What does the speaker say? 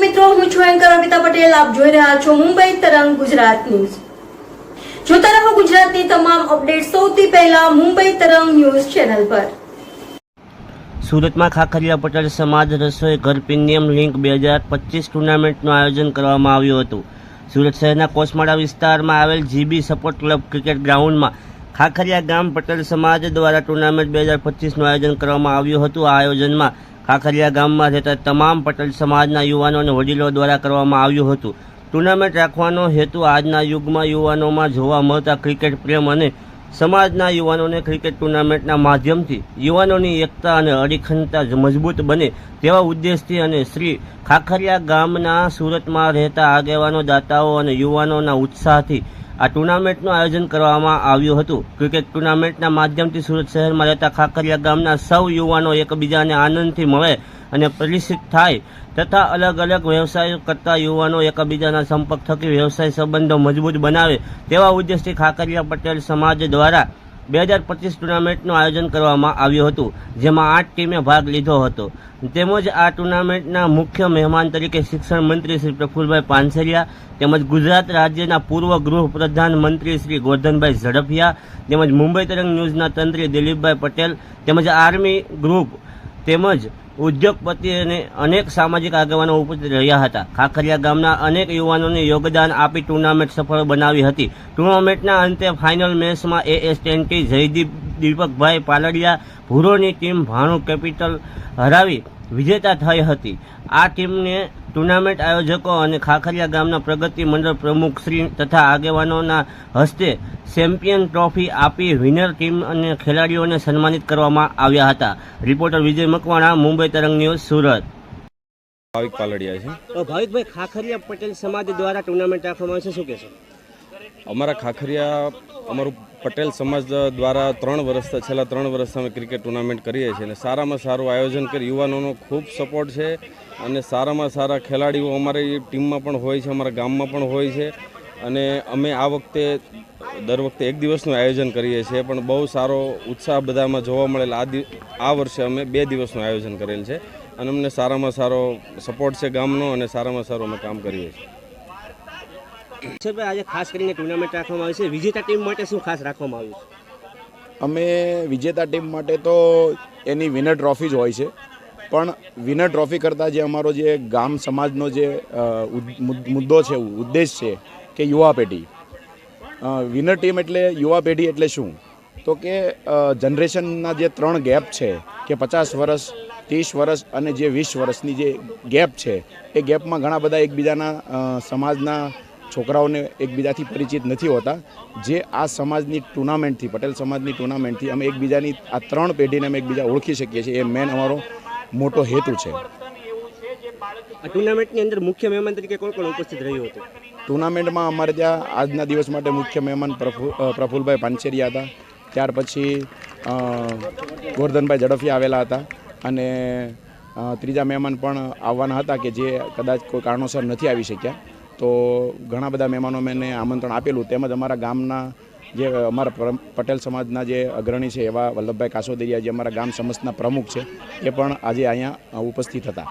મિત્રો, હું છું એન્કર અમિતા પટેલ. આપ જોઈ રહ્યા છો મુંબઈ તરંગ ગુજરાત ન્યૂઝ. જોતા રહો ગુજરાતની તમામ અપડેટ સૌથી પહેલા મુંબઈ તરંગ ન્યૂઝ ચેનલ પર. સુરતમાં ખાખરિયા પટેલ સમાજ રસોઈ ઘર પ્રીમિયમ લિંક બે હજાર પચીસ ટુર્નામેન્ટનું આયોજન કરવામાં આવ્યું હતું. સુરત શહેરના કોસમાળા વિસ્તારમાં આવેલ જીબી સપોર્ટ ક્લબ ક્રિકેટ ગ્રાઉન્ડમાં ખાખરિયા ગામ પટેલ સમાજ દ્વારા ટુર્નામેન્ટ બે હજાર પચીસનું આયોજન કરવામાં આવ્યું હતું. આ આયોજનમાં ખાખરિયા ગામમાં રહેતા તમામ પટેલ સમાજના યુવાનો અને વડીલો દ્વારા કરવામાં આવ્યું હતું. ટુર્નામેન્ટ રાખવાનો હેતુ આજના યુગમાં યુવાનોમાં જોવા મળતા ક્રિકેટ પ્રેમ અને સમાજના યુવાનોને ક્રિકેટ ટુર્નામેન્ટના માધ્યમથી યુવાનોની એકતા અને અડીખંડતા મજબૂત બને તેવા ઉદ્દેશથી અને શ્રી ખાખરિયા ગામના સુરતમાં રહેતા આગેવાનો, દાતાઓ અને યુવાનોના ઉત્સાહથી આ ટુર્નામેન્ટનું આયોજન કરવામાં આવ્યું હતું. ક્રિકેટ ટુર્નામેન્ટના માધ્યમથી સુરત શહેરમાં રહેતા ખાખરિયા ગામના સૌ યુવાનો એકબીજાને આનંદથી મળે અને પરિચિત થાય તથા અલગ અલગ વ્યવસાયો કરતા યુવાનો એકબીજાના સંપર્ક થકી વ્યવસાય સંબંધો મજબૂત બનાવે તેવા ઉદ્દેશથી ખાકરિયા પટેલ સમાજ દ્વારા બે હજાર પચીસ ટુર્નામેન્ટનું આયોજન કરવામાં આવ્યું હતું, જેમાં આઠ ટીમે ભાગ લીધો હતો. તેમજ આ ટુર્નામેન્ટના મુખ્ય મહેમાન તરીકે શિક્ષણ મંત્રી શ્રી પ્રફુલભાઈ પાનસરિયા, તેમજ ગુજરાત રાજ્યના પૂર્વ ગૃહ પ્રધાન મંત્રી શ્રી ગોરધનભાઈ ઝડફિયા, તેમજ મુંબઈ તરંગ ન્યૂઝના તંત્રી દિલીપભાઈ પટેલ, તેમજ આર્મી ગ્રુપ તેમજ ઉદ્યોગપતિ અને અનેક સામાજિક આગેવાનો ઉપસ્થિત રહ્યા હતા. ખાખરિયા ગામના અનેક યુવાનોને યોગદાન આપી ટુર્નામેન્ટ સફળ બનાવી હતી. ટુર્નામેન્ટના અંતે ફાઇનલ મેચમાં એએસ ટેન્ટી જયદીપ, દીપકભાઈ પાલડિયા, ભૂરોની ટીમ ભાણુ કેપિટલ હરાવી વિજેતા થઈ હતી. આ ટીમને ટુર્નામેન્ટ આયોજકો અને ખાખરિયા ગામના પ્રગતિ મંડળ પ્રમુખ શ્રી તથા આગેવાનોના હસ્તે ચેમ્પિયન ટ્રોફી આપી વિનર ટીમ અને ખેલાડીઓને સન્માનિત કરવામાં આવ્યા હતા. રિપોર્ટર વિજય મકવાણા મુંબઈ તરંગ ન્યૂઝ સુરત. ભાવિક પાલડિયા છે. ભાવિકભાઈ ખાખરિયા પટેલ સમાજ દ્વારા ટુર્નામેન્ટ રાખવામાં આવે છે શું કહેશો? અમારા ખાખરિયા, અમારું પટેલ સમાજ દ્વારા ત્રણ વર્ષ છેલ્લા ત્રણ વર્ષ અમે ક્રિકેટ ટુર્નામેન્ટ કરીએ છીએ અને સારામાં સારું આયોજન કરી, યુવાનોનો ખૂબ સપોર્ટ છે અને સારામાં સારા ખેલાડીઓ અમારી ટીમમાં પણ હોય છે, અમારા ગામમાં પણ હોય છે અને અમે આ વખતે, દર વખતે એક દિવસનું આયોજન કરીએ છીએ, પણ બહુ સારો ઉત્સાહ બધામાં જોવા મળેલ આ આ વર્ષે અમે બે દિવસનું આયોજન કરેલ છે અને અમને સારામાં સારો સપોર્ટ છે ગામનો અને સારામાં સારું અમે કામ કરીએ છીએ. અક્ષરભાઈ આજે ખાસ કરીને ટુર્નામેન્ટ રાખવામાં આવી છે. વિજેતા ટીમ માટે શું ખાસ રાખવામાં આવ્યું છે? અમે વિજેતા ટીમ માટે તો એની વિનર ટ્રોફી જ હોય છે. પણ વિનર ટ્રોફી કરતાં જે અમારો જે ગામ સમાજનો જે મુદ્દો છે, ઉદ્દેશ છે કે યુવા પેઢી. વિનર ટીમ એટલે યુવા પેઢી એટલે શું? તો કે જનરેશનના જે ત્રણ ગેપ છે, કે પચાસ વર્ષ, ત્રીસ વર્ષ અને જે વીસ વર્ષની જે ગેપ છે, એ ગેપમાં ઘણા બધા એકબીજાના સમાજના છોકરાઓને એકબીજાથી પરિચિત નથી હોતા. જે આ સમાજની ટુર્નામેન્ટથી પટેલ સમાજની ટુર્નામેન્ટથી અમે એકબીજાની આ ત્રણ પેઢીને અમે એકબીજા ઓળખી શકીએ છીએ. એ મેન અમારો મોટો હેતુ છે. આ ટુર્નામેન્ટની અંદર મુખ્ય મહેમાન તરીકે કોણ કોણ ઉપસ્થિત રહ્યું હતું? ટુર્નામેન્ટમાં અમારે ત્યાં આજના દિવસ માટે મુખ્ય મહેમાન પ્રફુલભાઈ પાનસેરિયા હતા. ત્યાર પછી ગોરધનભાઈ ઝડફિયા આવેલા હતા. અને ત્રીજા મહેમાન પણ આવવાના હતા કે જે કદાચ કોઈ કારણોસર નથી આવી શક્યા. તો ઘણા બધા મહેમાનો મેં આમંત્રણ આપેલું. તેમજ અમારા ગામના જે અમારા પટેલ સમાજના જે અગ્રણી છે એવા વલ્લભભાઈ કાસોદરિયા જે અમારા ગામ સમસ્તના પ્રમુખ છે, એ પણ આજે અહીંયા ઉપસ્થિત હતા.